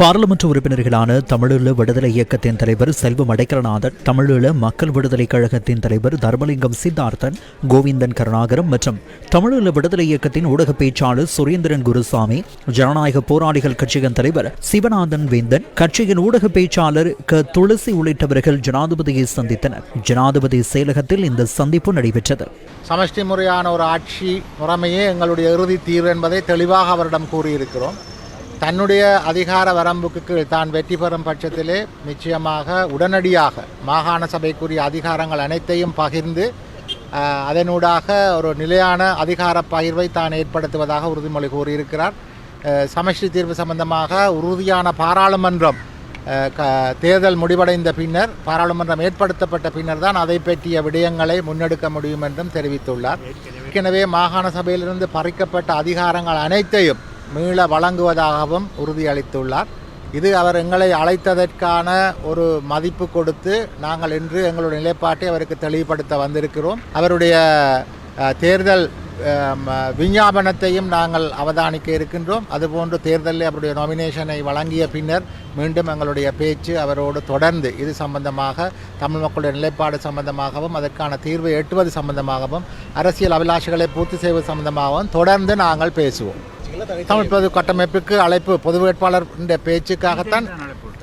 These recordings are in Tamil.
பாராளுமன்ற உறுப்பினர்களான தமிழீழ விடுதலை இயக்கத்தின் தலைவர் செல்வம் அடைக்கலநாதன் தமிழீழ மக்கள் விடுதலை கழகத்தின் தலைவர் தர்மலிங்கம் சித்தார்த்தன் கோவிந்தன் கருணாகரம் மற்றும் தமிழீழ விடுதலை இயக்கத்தின் ஊடக பேச்சாளர் சுரேந்திரன் குருசாமி ஜனநாயக போராளிகள் கட்சியின் தலைவர் சிவநாதன் வேந்தன் கட்சியின் ஊடக பேச்சாளர் க. துளசி உள்ளிட்டவர்கள் ஜனாதிபதியை சந்தித்தனர். ஜனாதிபதி செயலகத்தில் இந்த சந்திப்பு நடைபெற்றது. சமஷ்டி முறையான ஒரு ஆட்சி முறைமையே எங்களுடைய இறுதி தீர்வு என்பதை தெளிவாக அவரிடம் கூறியிருக்கிறோம். தன்னுடைய அதிகார வரம்புக்கு கீழ் தான் வெற்றி பெறும் பட்சத்திலே நிச்சயமாக உடனடியாக மாகாண சபைக்குரிய அதிகாரங்கள் அனைத்தையும் பகிர்ந்து அதனூடாக ஒரு நிலையான அதிகார பகிர்வை தான் ஏற்படுத்துவதாக உறுதிமொழி கூறியிருக்கிறார். சமஷ்டி தீர்வு சம்பந்தமாக உறுதியான பாராளுமன்றம் க தேர்தல் முடிவடைந்த பின்னர் பாராளுமன்றம் ஏற்படுத்தப்பட்ட பின்னர் தான் அதை பற்றிய விடயங்களை முன்னெடுக்க முடியும் என்றும் தெரிவித்துள்ளார். ஏற்கனவே மாகாண சபையிலிருந்து பறிக்கப்பட்ட அதிகாரங்கள் அனைத்தையும் மீள வழங்குவதாகவும் உறுதியளித்துள்ளார். இது அவர் எங்களை அழைத்ததற்கான ஒரு மதிப்பு கொடுத்து நாங்கள் இன்று எங்களுடைய நிலைப்பாட்டை அவருக்கு தெளிவுபடுத்த வந்திருக்கிறோம். அவருடைய தேர்தல் விஞ்ஞாபனத்தையும் நாங்கள் அவதானிக்க இருக்கின்றோம். அதுபோன்று தேர்தலில் அவருடைய நாமினேஷனை வழங்கிய பின்னர் மீண்டும் எங்களுடைய பேச்சு அவரோடு தொடர்ந்து இது சம்பந்தமாக தமிழ் மக்களுடைய நிலைப்பாடு சம்பந்தமாகவும் அதற்கான தீர்வை எட்டுவது சம்பந்தமாகவும் அரசியல் அபிலாஷைகளை பூர்த்தி செய்வது சம்பந்தமாகவும் தொடர்ந்து நாங்கள் பேசுவோம். தமிழ் பொது கட்டமைப்புக்கு அழைப்பு பொது வேட்பாளர் பேச்சுக்காகத்தான்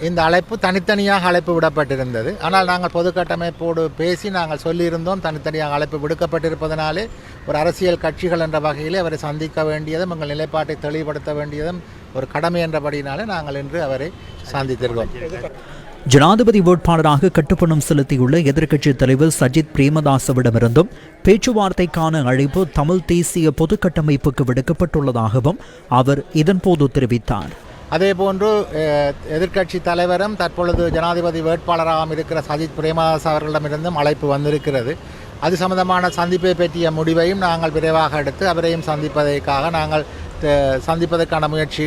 இந்த அழைப்பு தனித்தனியாக அழைப்பு விடப்பட்டிருந்தது. ஆனால் நாங்கள் பொது கட்டமைப்போடு பேசி நாங்கள் சொல்லியிருந்தோம் தனித்தனியாக அழைப்பு விடுக்கப்பட்டிருப்பதனாலே ஒரு அரசியல் கட்சிகள் என்ற வகையிலே அவரை சந்திக்க வேண்டியதும் எங்கள் நிலைப்பாட்டை தெளிவுபடுத்த வேண்டியதும் ஒரு கடமை என்றபடினாலே நாங்கள் இன்று அவரை சந்தித்திருக்கோம். ஜனாதிபதி வேட்பாளராக கட்டுப்பணம் செலுத்தியுள்ள எதிர்க்கட்சித் தலைவர் சஜித் பிரேமதாசவிடமிருந்தும் பேச்சுவார்த்தைக்கான அழைப்பு தமிழ் தேசிய பொதுக்கட்டமைப்புக்கு விடுக்கப்பட்டுள்ளதாகவும் அவர் இதன்போது தெரிவித்தார். அதேபோன்று அஹ், எதிர்க்கட்சி தலைவரும் தற்பொழுது ஜனாதிபதி வேட்பாளராகவும் இருக்கிற சஜித் பிரேமதாஸ் அவர்களிடமிருந்தும் அழைப்பு வந்திருக்கிறது. அது சம்பந்தமான சந்திப்பை பற்றிய முடிவையும் நாங்கள் விரைவாக எடுத்து அவரையும் சந்திப்பதற்காக நாங்கள் சந்திப்பதற்கான முயற்சி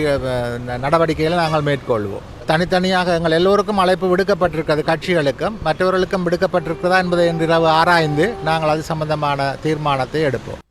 நடவடிக்கைகளை நாங்கள் மேற்கொள்வோம். தனித்தனியாக எங்கள் எல்லோருக்கும் அழைப்பு விடுக்கப்பட்டிருக்கிறது கட்சிகளுக்கும் மற்றவர்களுக்கும் விடுக்கப்பட்டிருக்கிறதா என்பதை இன்றிரவு ஆராய்ந்து நாங்கள் அது சம்பந்தமான தீர்மானத்தை எடுப்போம்.